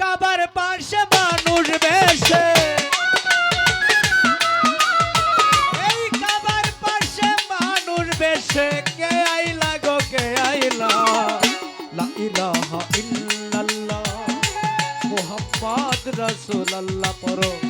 কাবার পাশে মানুষ বেশে। এই কাবার পাশে মানুষ বেশে। কে আইলা গো, কে আইলা? লা ইলাহা ইল্লাল্লাহ। মুহাম্মদ রাসূলুল্লাহ পড়ো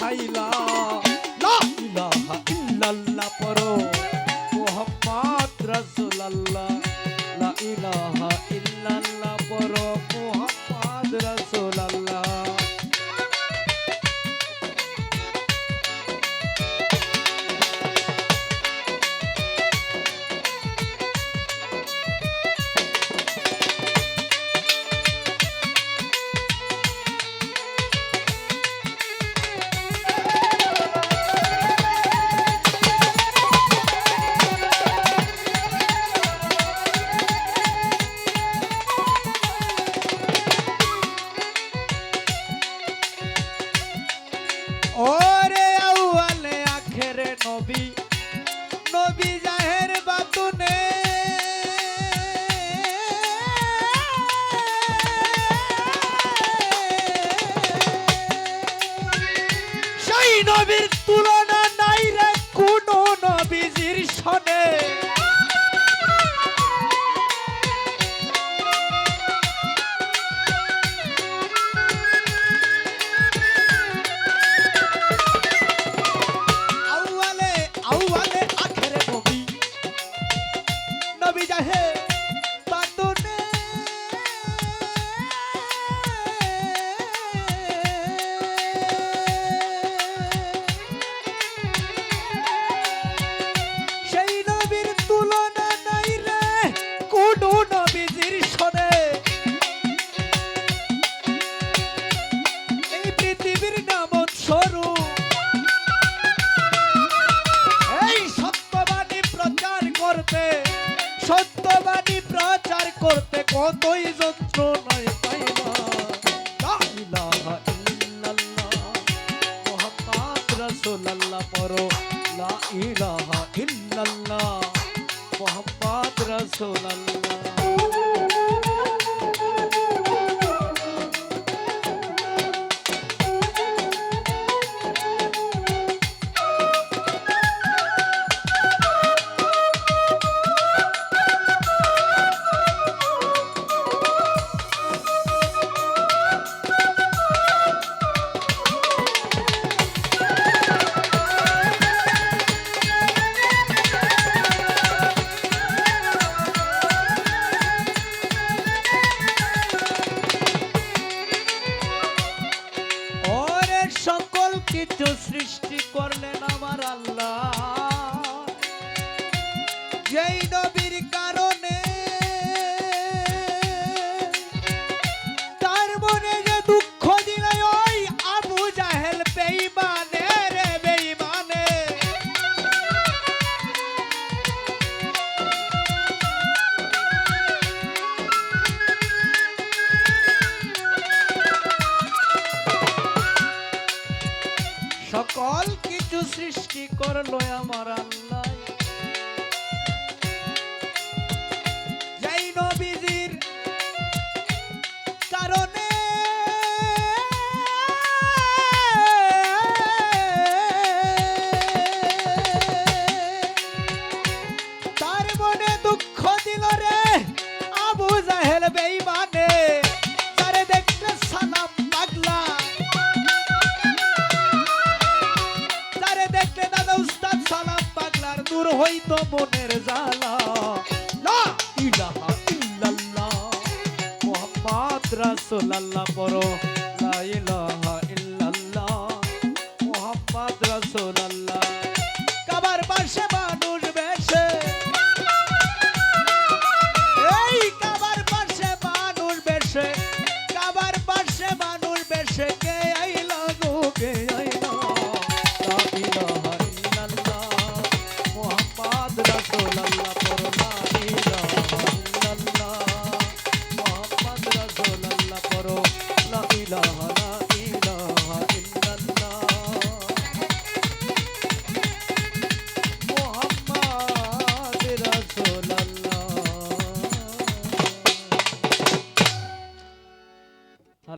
可以了。নবী জাহের বাতুনে। কতই যন্ত্রণায় পাই না ইলাহা ইল্লাল্লাহ মুহাম্মদ রাসূলুল্লাহ পড়ো লা ইলাহা ইল্লাল্লাহ মুহাম্মদ রাসূলুল্লাহ। সৃষ্টি করলেন আমার আল্লাহ। সৃষ্টি করল আমার আল্লাহ। হইতো মনের জ্বালা। লা ইলাহা ইল্লাল্লাহ। মুহাম্মদ রাসূলুল্লাহ পড়ো।